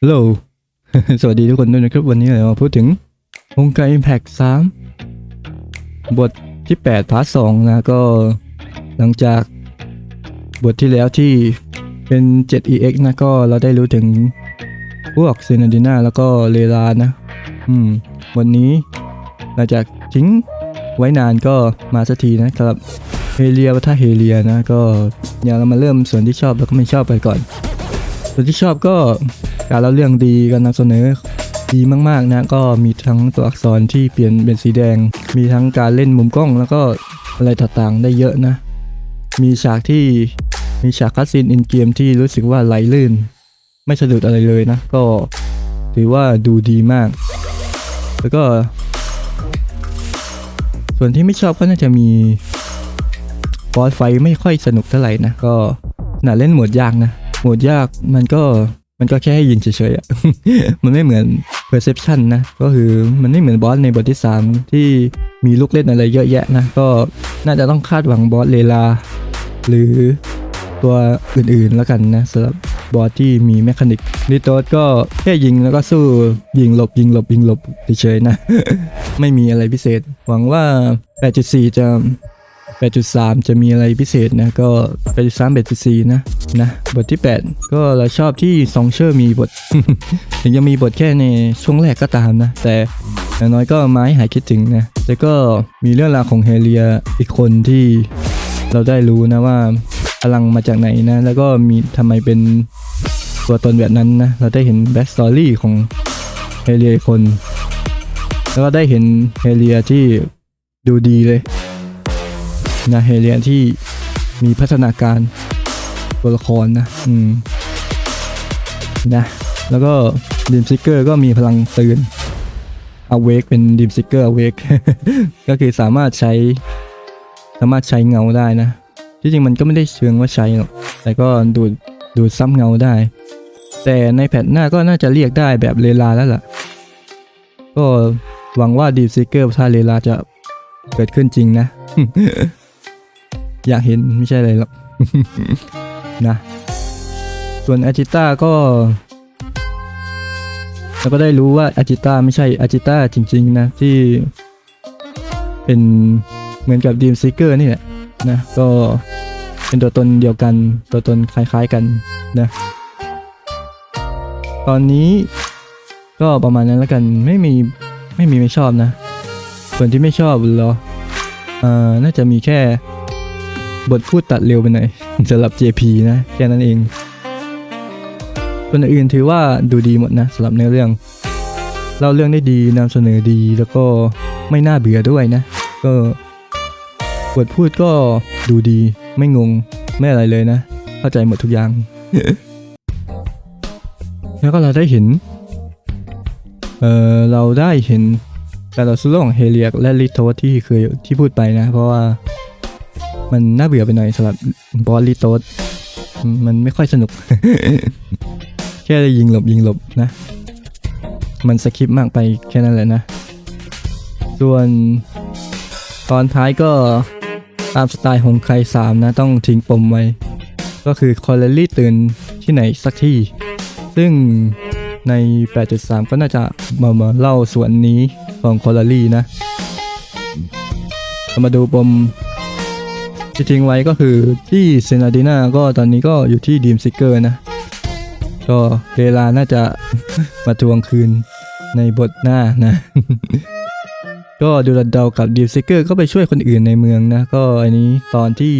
ฮัลโหล สวัสดีทุกคนด้วยนะครับ วันนี้เรามาพูดถึงองค์การ Impact 3 บทที่ 8 พาร์ท 2 นะ ก็หลังจากบทที่แล้วที่เป็น 7EX นะ ก็เราได้รู้ถึงพวกเซนาดิน่าแล้วก็เลลานะ อืม วันนี้หลังจากทิ้งไว้นานก็มาสักทีนะครับเฮเลียวัฒเฮเลียนะ ก็อย่าเรามาเริ่มส่วนที่ชอบแล้วก็ไม่ชอบไปก่อน ส่วนที่ชอบก็ การเล่าเรื่องดีการนำเสนอดีมากๆนะก็มีทั้งตัวอักษรที่เปลี่ยนเป็นสีแดง มีทั้งการเล่นมุมกล้อง แล้วก็อะไรต่างๆได้เยอะนะ มีฉากที่มีฉากคัสซีนอินเกมที่รู้สึกว่าไหลลื่น ไม่สะดุดอะไรเลยนะ ก็ถือว่าดูดีมาก แล้วก็ ส่วนที่ไม่ชอบก็น่าจะมีบอสไฟไม่ค่อยสนุกเท่าไหร่นะ ก็น่าเล่นหมวดยากนะ หมวดยากมันก็ มันก็แค่ให้ยิงเฉยๆอะมันไม่เหมือน perception นะ ก็คือมันไม่เหมือนบอสในบทที่ 3 ที่มีลูกเล่นอะไรเยอะแยะนะ ก็น่าจะต้องคาดหวังบอสเลลา หรือตัวอื่นๆแล้วกันนะสำหรับบอสที่มีแมคานิกนิโตสก็แค่ยิงแล้วก็สู้ยิงหลบยิงหลบยิงหลบเฉยๆนะ ไม่มีอะไรพิเศษ หวังว่า 8.4 จะ 8.3 จะมีอะไรพิเศษนะก็ 8.3 8.4 นะนะบทที่ 8 ก็เราชอบที่ซองเชอร์มีบท ถึงจะมีบทแค่ในช่วงแรกก็ตามนะ แต่อย่างน้อยก็ไม้หายคิดถึงนะ แล้วก็มีเรื่องราวของเฮเลียอีกคนที่เราได้รู้นะว่าพลังมาจากไหนนะ แล้วก็มีทำไมเป็นตัวตนแบบนั้นนะ เราได้เห็นแบ็กสตอรี่ของเฮเลียคน แล้วก็ได้เห็นเฮเลียที่ดูดีเลย นะเฮเลียที่มีพัฒนาการตัวละครนะ อืม นะ แล้วก็ดีมซิกเกอร์ก็มีพลังตื่นอเวกเป็นดีมซิกเกอร์อเวกก็คือสามารถใช้ สามารถใช้เงาได้นะ ที่จริงมันก็ไม่ได้เชิงว่าใช้หรอก แต่ก็ดูดดูดซ้ำเงาได้ แต่ในแพทหน้าก็น่าจะเรียกได้แบบเลลาแล้วล่ะ ก็หวังว่าดีมซิกเกอร์ถ้าเลลาจะเกิดขึ้นจริงนะ อยากเห็นไม่ใช่อะไรหรอกนะส่วนอาจิต้าก็เราก็ได้รู้ว่าอาจิต้าไม่ใช่อาจิต้าจริง ๆ นะ ที่เป็นเหมือนกับดีมซิกเกอร์นี่แหละนะก็เป็นตัวตนเดียวกัน ตัวตนคล้ายๆกันนะตอนนี้ก็ประมาณนั้นแล้วกันไม่มีไม่มีไม่ชอบนะ ส่วนที่ไม่ชอบเหรออ่าน่าจะมีแค่ บทพูดตัดเร็วไปหน่อยสำหรับ JP นะแค่นั้นเองคนอื่นถือว่าดูดีหมดนะสำหรับเนื้อเรื่องเล่าเรื่องได้ดีนำเสนอดีแล้วก็ไม่น่าเบื่อด้วยนะ ก็บทพูดก็ดูดีไม่งงไม่อะไรเลยนะ เข้าใจหมดทุกอย่าง แล้วก็เราได้เห็น เออเราได้เห็นการต่อสู้ระหว่างเฮเลียกและลิโทสที่เคยที่พูดไปนะ เพราะว่า มันน่าเบื่อไปหน่อยสำหรับบอสลิโทสมันไม่ค่อยสนุก แค่ยิงหลบยิงหลบนะ มันสคริปต์มากไปแค่นั้นแหละนะ ส่วนตอนท้ายก็ตามสไตล์ของใครสามนะ ต้องทิ้งปมไว้ ก็คือคอลเลลี่ตื่นที่ไหนสักที่ ซึ่งใน 8.3 ก็น่าจะมามาเล่าส่วนนี้ของคอลลารีนะ เรามาดูปม ที่ทิ้งไว้ก็คือที่เซนาดิน่าก็ตอนนี้ก็อยู่ที่ดีมซิกเกอร์นะ ก็เวลาน่าจะมาทวงคืนในบทหน้านะ ก็ดูรันเดากับดีมซิกเกอร์ก็ไปช่วยคนอื่นในเมืองนะ ก็อันนี้ตอนที่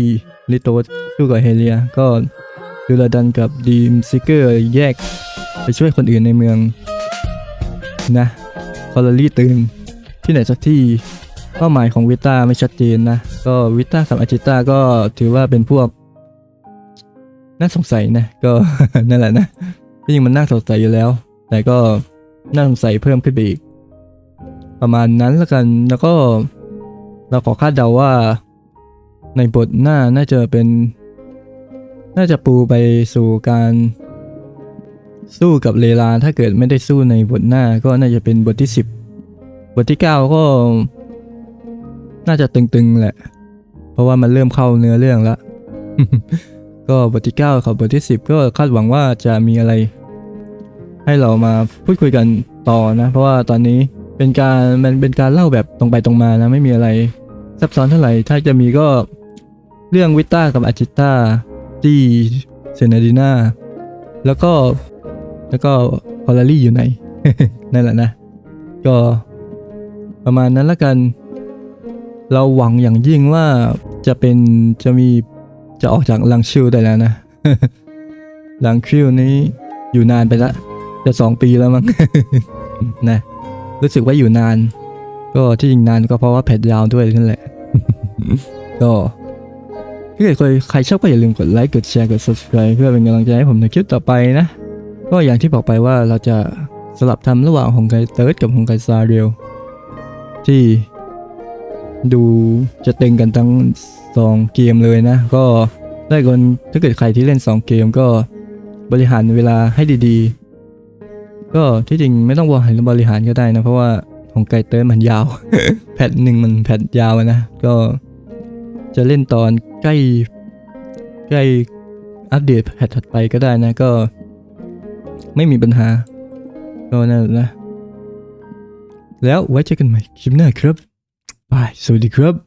ลิโตสสู้กับเฮเลีย ก็ดูรัดันกับดีมซิกเกอร์แยกไปช่วยคนอื่นในเมืองนะคอลลี่ตื่นที่ไหนสักที่ เป้าหมายของวิต้าไม่ชัดเจนนะ ก็วิต้ากับอาจิต้าก็ถือว่าเป็นพวก น่าสงสัยนะ ก็นั่นแหละนะที่จริงมันน่าสงสัยอยู่แล้ว แต่ก็น่าสงสัยเพิ่มขึ้นไปอีก ประมาณนั้นแล้วกันแล้วก็เราขอคาดเดาว่า ในบทหน้าน่าจะเป็น น่าจะปูไปสู่การสู้กับเลลาถ้าเกิดไม่ได้สู้ในบทหน้าก็น่าจะเป็นบทที่ 10 บทที่ 9 ก็ น่าจะตึงๆแหละ เพราะว่ามันเริ่มเข้าเนื้อเรื่องแล้ว ก็บทที่ 9 กับบทที่ 10 ก็คาดหวังว่าจะมีอะไร ให้เรามาพูดคุยกันต่อนะ เพราะว่าตอนนี้เป็นการมันเป็นการเล่าแบบตรงไปตรงมานะ ไม่มีอะไร ซับซ้อนเท่าไหร่ ถ้าจะมีก็เรื่องวิต้ากับอาจิต้าที่เซนาดิน่าแล้วก็แล้วก็พอลารี่อยู่ไหน นั่นแหละนะ ก็ประมาณนั้นละกัน เราหวังอย่างยิ่งว่าจะเป็นจะมีจะออกจากลังชิวได้แล้วนะ ลังชิวนี้อยู่นานไปละ จะสองปีแล้วมั้งนะรู้สึกว่าอยู่นาน ก็ที่จริงนานก็เพราะว่าแพทยาวด้วยนั่นแหละ ก็ถ้าเกิดใครชอบก็อย่าลืมกดไลค์กดแชร์กด subscribe เพื่อเป็นกำลังใจให้ผมในคลิปต่อไปนะ ก็อย่างที่บอกไปว่าเราจะสลับทำระหว่างฮงไกเติร์ดกับฮงไกซาเรียวที่ ดูจะเต็งกันทั้งสองเกมเลยนะ ก็ได้คนถ้าเกิดใครที่เล่น 2 เกมก็บริหารเวลาให้ดีๆ ก็ที่จริงไม่ต้องบริหารบริหารก็ได้นะ เพราะว่าของไกเติร์มันยาว แพทหนึ่งมันแพทยาวนะ ก็จะเล่นตอนใกล้ใกล้อัปเดตแพทถัดไปก็ได้นะก็ไม่มีปัญหาก็นั่นแหละแล้วไว้เจอกันใหม่คลิปหน้าครับ Bye. the Club.